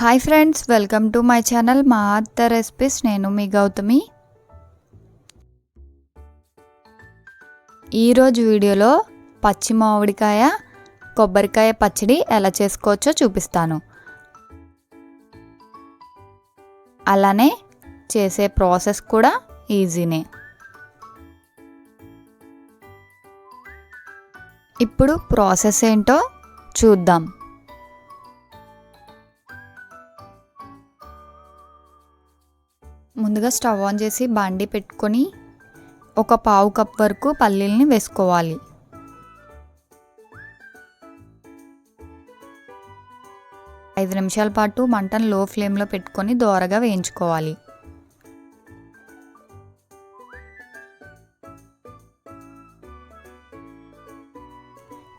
Hi friends welcome to my channel మా అత్త recipes నేను మీ గౌతమి. ఈరోజు వీడియోలో పచ్చి మామిడికాయ కొబ్బరికాయ పచ్చడి ఎలా చేసుకోవచ్చో చూపిస్తాను. అలానే చేసే ప్రాసెస్ కూడా ఈజీనే. ఇప్పుడు ప్రాసెస్ ఏంటో చూద్దాం. ముందుగా స్టవ్ ఆన్ చేసి బండి పెట్టుకొని ఒక పావు కప్ వరకు పల్లీల్ని వేసుకోవాలి. ఐదు నిమిషాల పాటు మంటను లో ఫ్లేమ్లో పెట్టుకొని దోరగా వేయించుకోవాలి.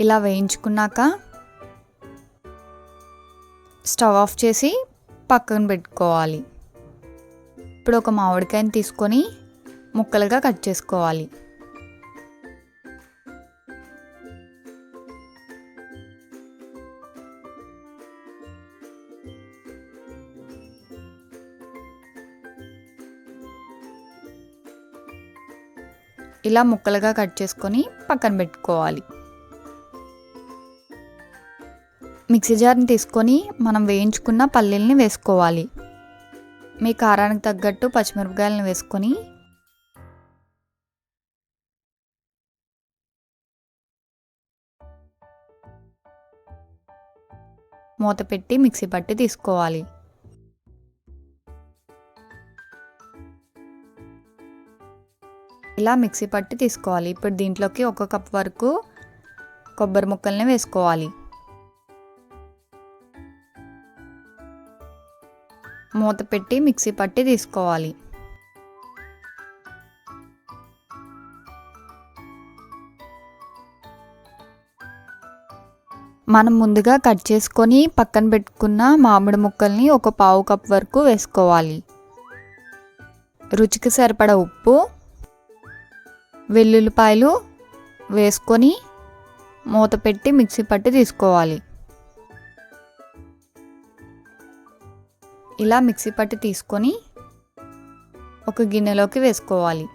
ఇలా వేయించుకున్నాక స్టవ్ ఆఫ్ చేసి పక్కన పెట్టుకోవాలి. ఇప్పుడు ఒక మామిడికాయని తీసుకొని ముక్కలుగా కట్ చేసుకోవాలి. ఇలా ముక్కలుగా కట్ చేసుకొని పక్కన పెట్టుకోవాలి. మిక్సీ జార్ని తీసుకొని మనం వేయించుకున్న పల్లీల్ని వేసుకోవాలి. మీ కారానికి తగ్గట్టు పచ్చిమిరపకాయలను వేసుకొని మూత పెట్టి మిక్సీ పట్టి తీసుకోవాలి. ఇలా మిక్సీ పట్టి తీసుకోవాలి. ఇప్పుడు దీంట్లోకి ఒక కప్ వరకు కొబ్బరి ముక్కల్ని వేసుకోవాలి. మూత పెట్టి మిక్సీ పట్టి తీసుకోవాలి. మనం ముందుగా కట్ చేసుకొని పక్కన పెట్టుకున్న మామిడి ముక్కల్ని ఒక పావు కప్ వరకు వేసుకోవాలి. రుచికి సరిపడ ఉప్పు వెల్లుల్లిపాయలు వేసుకొని మూత పెట్టి మిక్సీ పట్టి తీసుకోవాలి. ఇలా మిక్సీ పట్టి తీసుకొని ఒక గిన్నెలోకి వేసుకోవాలి.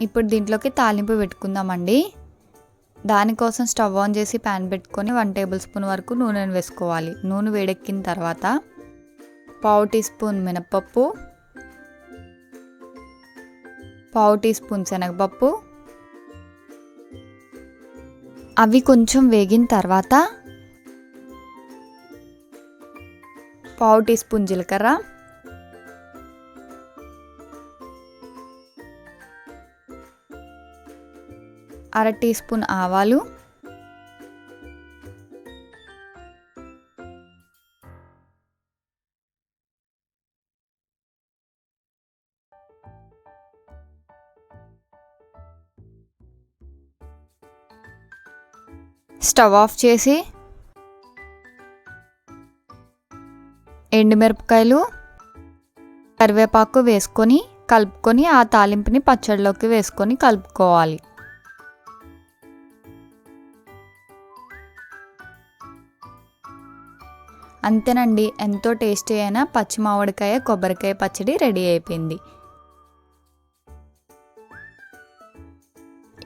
ఇప్పుడు దీంట్లోకి తాలింపు పెట్టుకుందామండి. దానికోసం స్టవ్ ఆన్ చేసి ప్యాన్ పెట్టుకొని వన్ టేబుల్ స్పూన్ వరకు నూనెను వేసుకోవాలి. నూనె వేడెక్కిన తర్వాత పావు టీ స్పూన్ మినప్పప్పు పావు టీ స్పూన్ శనగపప్పు. అవి కొంచెం వేగిన తర్వాత పావు టీ స్పూన్ జీలకర్ర. అర టీ స్పూన్ ఆవాలు. స్టవ్ ఆఫ్ చేసి ఎండుమిరపకాయలు కరివేపాకు వేసుకొని కలుపుకొని ఆ తాలింపుని పచ్చడిలోకి వేసుకొని కలుపుకోవాలి. అంతేనండి ఎంతో టేస్టీ అయిన పచ్చి మామిడికాయ కొబ్బరికాయ పచ్చడి రెడీ అయిపోయింది.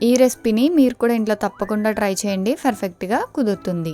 ఈ రెసిపీని మీరు కూడా ఇంట్లో తప్పకుండా ట్రై చేయండి పర్ఫెక్ట్గా కుదురుతుంది.